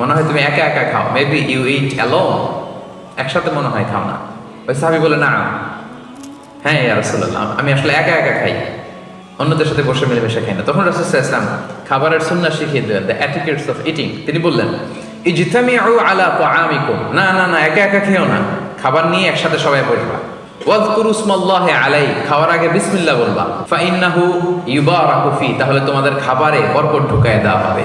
মনে হয় তুমি একা একা খাও। মেবি ইউ ইট অ্যালোন একসাথে মনে হয় খাও না। ওই সাহাবি বলে, না হ্যাঁ রাসূলুল্লাহ, আমি আসলে একা একা খাই। অন্যদের সাথে বসে মিলেমিশে খাই না। তখন রাসূল ইসলাম খাবারের সুন্নাহ শিখিয়ে দিলেন দ্য অ্যাটিকেটস অফ ইটিং তিনি বললেন, ইজতামিউ আলা তাআমিকুম। না না না, একা একা খেও না। খাবার নিয়ে একসাথে সবাই বসবা। আলাই খাওয়ার আগে বিসমিল্লাহ বলবা। ফা ইন্নাহু ইউবারাকু ফি, তাহলে তোমাদের খাবারে বরকত ঢুকায় দেওয়া হবে।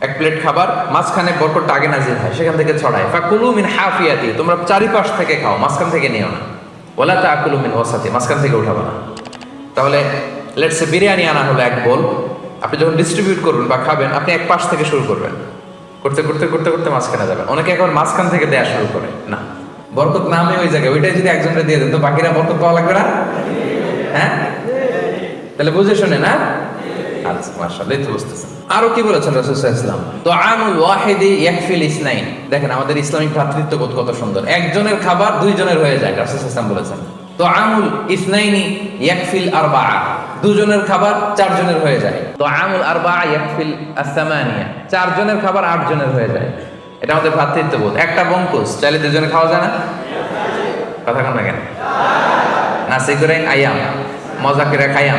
এক প্লেট খাবার, মাঝখানে বরকতটা আগে নাজিল হয়, সেখান থেকে ছড়ায়। ফাকুলু মিন হাফিয়াতি, তোমরা চারিপাশ থেকে খাও, মাঝখান থেকে নিও না। ওলা তা আকুলু মিন ওয়াসাতি, মাঝখান থেকে উঠাবো না। তাহলে লেটসে বিরিয়ানি আনা হলো এক বোল। আপনি যখন ডিস্ট্রিবিউট করবেন বা খাবেন, আপনি এক পাশ থেকে শুরু করবেন। করতে করতে করতে করতে মাঝখানে যাবেন। অনেকে এখন মাঝখান থেকে দেয়া শুরু করে। না, বরকত নামে ওই জায়গায়, ওইটাই যদি একজনকে দিয়ে দেন, তো বাকিরা বরকত পাওয়া লাগবে না? হ্যাঁ? তাহলে বুঝে শুনে না আচ্ছা মাশাআল্লাহ, এই তো বুঝতেছেন। আরও কি বলেছেন সাল্লাল্লাহু আলাইহি ওয়াসাল্লাম? তুআমুল ওয়াহিদি ইয়াকফিল ইসনাইন। দেখেন, আমাদের ইসলামিক ভ্রাতৃত্ববোধ কত সুন্দর। একজনের খাবার দুইজনের হয়ে যায় আলাইহি ওয়াসাল্লাম বলেছেন। তুআমুল ইসনাইনি ইয়াকফিল আরবাআ। দুজনের খাবার চারজনের হয়ে যায়। তুআমুল আরবাআ ইয়াকফিল আস-সামানিয়া। চারজনের খাবার আটজনের হয়ে যায়। এটা আমাদের ভ্রাতৃত্ববোধ একটা বঙ্কুস চাইলে দুজনে খাওয়া যায় না? কথা কন কেন? নাসি করে আয়াম, মজা করে খাইয়াম।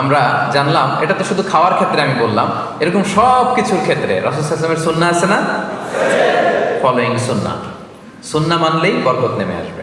আমরা জানলাম এটা তো শুধু খাওয়ার ক্ষেত্রে আমি বললাম, এরকম সব কিছুর ক্ষেত্রে রসুলের সুন্না আছে না? ফলোয়িং সুন্না সুন্না মানলেই বরকত নেমে আসবে।